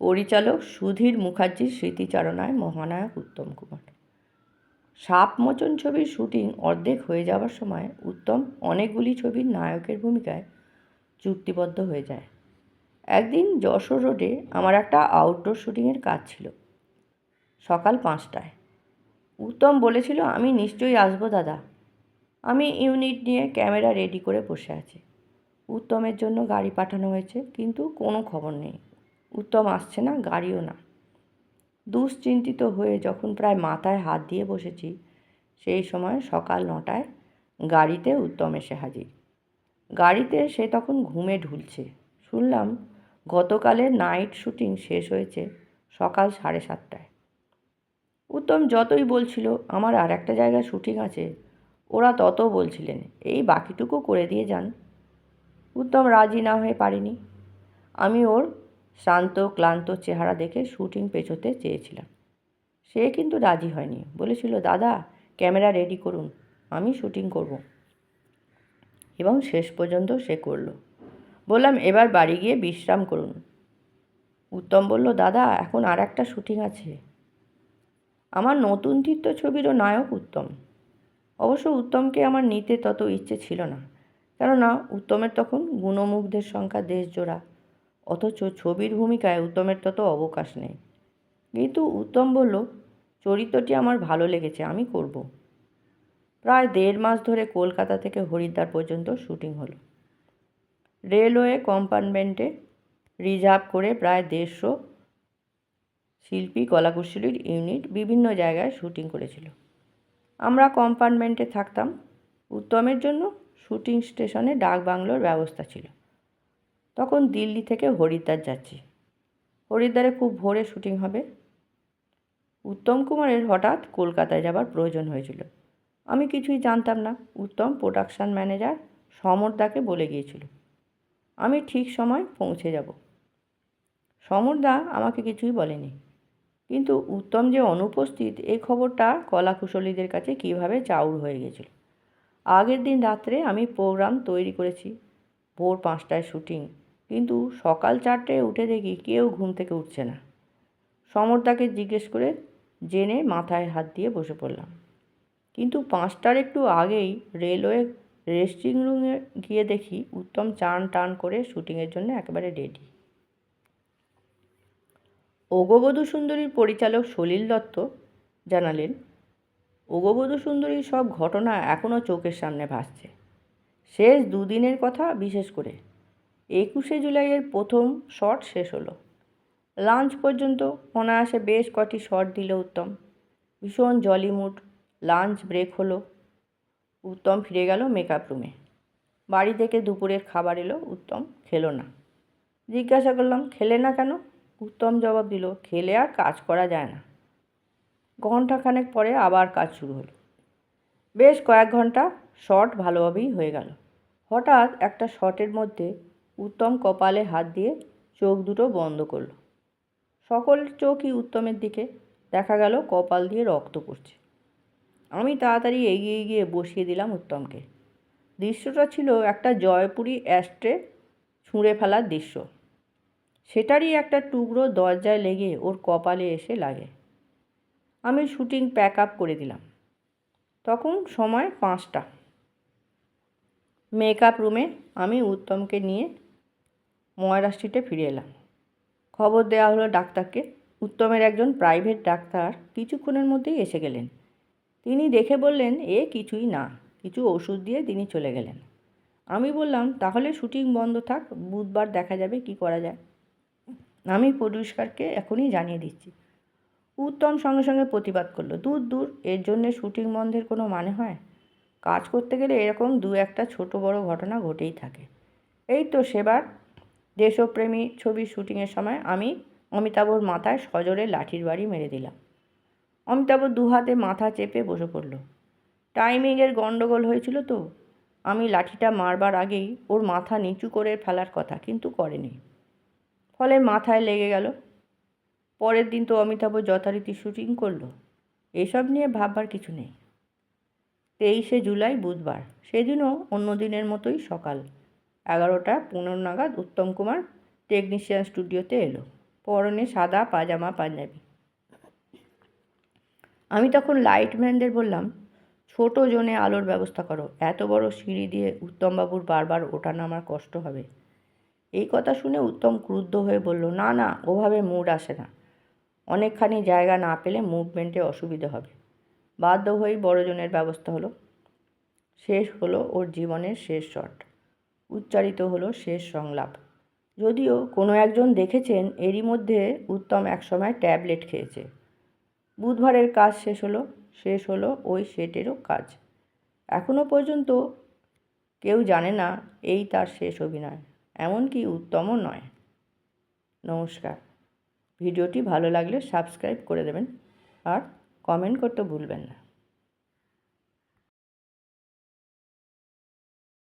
পরিচালক সুধীর মুখার্জির স্মৃতিচারণায় মহানায়ক উত্তম কুমার। সাপমোচন ছবির শুটিং অর্ধেক হয়ে যাওয়ার সময় উত্তম অনেকগুলি ছবির নায়কের ভূমিকায় চুক্তিবদ্ধ হয়ে যায়। একদিন যশোর রোডে আমার একটা আউটডোর শুটিংয়ের কাজ ছিল, সকাল পাঁচটায়। উত্তম বলেছিল, আমি নিশ্চয়ই আসব দাদা। আমি ইউনিট নিয়ে ক্যামেরা রেডি করে বসে আছি। উত্তমের জন্য গাড়ি পাঠানো হয়েছে, কিন্তু কোনো খবর নেই। উত্তম আসছে না, গাড়িও না। দুশ্চিন্তিত হয়ে যখন প্রায় মাথায় হাত দিয়ে বসেছি, সেই সময় সকাল নটায় গাড়িতে উত্তম এসে হাজির। গাড়িতে সে তখন ঘুমে ঢুলছে। শুনলাম গতকালের নাইট শুটিং শেষ হয়েছে সকাল সাড়ে সাতটায়। উত্তম যতই বলছিল, আমার আর একটা জায়গায় শুটিং আছে। ওরা তত বলছিলেন, এই বাকিটুকু করে দিয়ে যান। উত্তম রাজি না হয়ে পারেনি। আমি ওর শান্ত, ক্লান্ত চেহারা দেখে শুটিং পেছোতে চেয়েছিলাম। সে কিন্তু রাজি হয়নি। বলেছিল, দাদা, ক্যামেরা রেডি করুন, আমি শুটিং করব। এবং শেষ পর্যন্ত সে করল। বললাম, এবার বাড়ি গিয়ে বিশ্রাম করুন। উত্তম বলল, দাদা, এখন আর একটা শুটিং আছে। আমার নতুন চিত্র ছবিরও নায়ক উত্তম। অবশ্য উত্তমকে আমার নিতে তত ইচ্ছে ছিল না। কেননা, উত্তমের তখন গুণমুগ্ধের সংখ্যা দেশজোড়া। অথচ ছবির ভূমিকায় উত্তমের তত অবকাশ নেই। কিন্তু উত্তম বলল, চরিত্রটি আমার ভালো লেগেছে, আমি করব। প্রায় দেড় মাস ধরে কলকাতা থেকে হরিদ্বার পর্যন্ত শুটিং হলো। রেলওয়ে কম্পার্টমেন্টে রিজার্ভ করে প্রায় দেড়শো শিল্পী, কলাকুশলীর ইউনিট বিভিন্ন জায়গায় শুটিং করেছিল। আমরা কম্পার্টমেন্টে থাকতাম, উত্তমের জন্য শুটিং স্টেশনে ডাক বাংলোর ব্যবস্থা ছিল। তখন দিল্লি থেকে হরিদ্বার যাচ্ছি। হরিদ্বারে খুব ভোরে শুটিং হবে। উত্তম কুমারের হঠাৎ কলকাতায় যাবার প্রয়োজন হয়েছিল। আমি কিছুই জানতাম না। উত্তম প্রোডাকশান ম্যানেজার সমরদাকে বলে গিয়েছিল, আমি ঠিক সময় পৌঁছে যাব। সমরদা আমাকে কিছুই বলেনি। কিন্তু উত্তম যে অনুপস্থিত এই খবরটা কলাকুশলীদের কাছে কীভাবে চাউর হয়ে গেছিল আগের দিন রাত্রে আমি প্রোগ্রাম তৈরি করেছি। ভোর পাঁচটায় শুটিং কিন্তু সকাল চারটায় উঠে দেখি কেউ ঘুম থেকে উঠছে না। সমরদাকে জিজ্ঞেস করে জেনে মাথায় হাত দিয়ে বসে পড়লাম। কিন্তু পাঁচটার একটু আগেই রেলওয়ে রেস্টিং রুমে গিয়ে দেখি উত্তম চান টান করে শুটিংয়ের জন্য একেবারে রেডি। ওগবধূ সুন্দরীর পরিচালক সলিল দত্ত জানালেন ওগবধূ সুন্দরীর সব ঘটনা এখনও চোখের সামনে ভাসছে। শেষ দুদিনের কথা বিশেষ করে। একুশে জুলাইয়ের প্রথম শট শেষ হলো। লাঞ্চ পর্যন্ত অনায়াসে বেশ কটি শট দিল উত্তম। ভীষণ জলি মুড লাঞ্চ ব্রেক হলো। উত্তম ফিরে গেল মেকআপ রুমে বাড়ি থেকে দুপুরের খাবার এলো, উত্তম খেলো না। জিজ্ঞাসা করলাম, খেলে না কেন? উত্তম জবাব দিল, খেলে আর কাজ করা যায় না। ঘণ্টাখানেক পরে আবার কাজ শুরু হলো। বেশ কয়েক ঘণ্টা শট ভালোভাবেই হয়ে গেল। হঠাৎ একটা শটের মধ্যে উত্তম কপালে হাত দিয়ে চোখ দুটো বন্ধ করল। সকল চোখই উত্তমের দিকে দেখা গেল, কপাল দিয়ে রক্ত পড়ছে। আমি তাড়াতাড়ি এগিয়ে গিয়ে বসিয়ে দিলাম উত্তমকে। দৃশ্যটা ছিল একটা জয়পুরি অ্যাস্ট্রে ছুঁড়ে ফেলার দৃশ্য। সেটারই একটা টুকরো দরজায় লেগে ওর কপালে এসে লাগে। আমি শুটিং প্যাক আপ করে দিলাম। তখন সময় পাঁচটা। মেকআপ রুমে আমি উত্তমকে নিয়ে ময়রা স্ট্রিটে ফিরে এলাম। খবর দেওয়া হলো ডাক্তারকে। উত্তমের একজন প্রাইভেট ডাক্তার কিছুক্ষণের মধ্যেই এসে গেলেন। তিনি দেখে বললেন, এ কিছুই না, কিছু ওষুধ দিয়ে তিনি চলে গেলেন। আমি বললাম, তাহলে শুটিং বন্ধ থাক, বুধবার দেখা যাবে কি করা যায়। আমি প্রডিউসারকে এখনই জানিয়ে দিচ্ছি। উত্তম সঙ্গে সঙ্গে প্রতিবাদ করল, দূর দূর, এর জন্যে শুটিং বন্ধের কোনো মানে হয়? কাজ করতে গেলে এরকম দু একটা ছোট বড় ঘটনা ঘটেই থাকে। এই তো সেবার দেশপ্রেমী ছবির শুটিংয়ের সময় আমি অমিতাভর মাথায় সজোরে লাঠির বাড়ি মেরে দিলাম। অমিতাভ দু হাতে মাথা চেপে বসে পড়ল। টাইমিংয়ের গণ্ডগোল হয়েছিল তো। আমি লাঠিটা মারবার আগেই ওর মাথা নিচু করে ফেলার কথা কিন্তু করেনি। ফলে মাথায় লেগে গেল। পরের দিন তো অমিতাভ যথারীতি শুটিং করল। এসব নিয়ে ভাববার কিছু নেই। তেইশে জুলাই বুধবার। সেদিনও অন্য দিনের মতোই সকাল। এগারোটা, পনেরো নাগাদ উত্তম কুমার টেকনিশিয়ান স্টুডিওতে এলো। পরনে সাদা পাজামা পাঞ্জাবি। আমি তখন লাইটম্যানদের বললাম, ছোট জোনে আলোর ব্যবস্থা করো। এত বড় সিঁড়ি দিয়ে উত্তমবাবুর বারবার ওঠা নামার কষ্ট হবে। এই কথা শুনে উত্তম ক্রুদ্ধ হয়ে বলল, না না, ওভাবে মুড আসে না। অনেকখানি জায়গা না পেলে মুভমেন্টে অসুবিধে হবে। বাধ্য হয়েই বড়জনের ব্যবস্থা হলো। শেষ হলো ওর জীবনের শেষ শট। উচ্চারিত হলো শেষ সংলাপ। যদিও কোনো একজন দেখেছেন এরই মধ্যে উত্তম একসময় ট্যাবলেট খেয়েছে। বুধবারের কাজ শেষ হলো শেষ হলো ওই সেটেরও কাজ। এখনও পর্যন্ত কেউ জানে না এই তার শেষ অভিনয়, এমনকি উত্তমও নয়। নমস্কার। ভিডিওটি ভালো লাগলে সাবস্ক্রাইব করে দেবেন আর কমেন্ট করতে ভুলবেন না।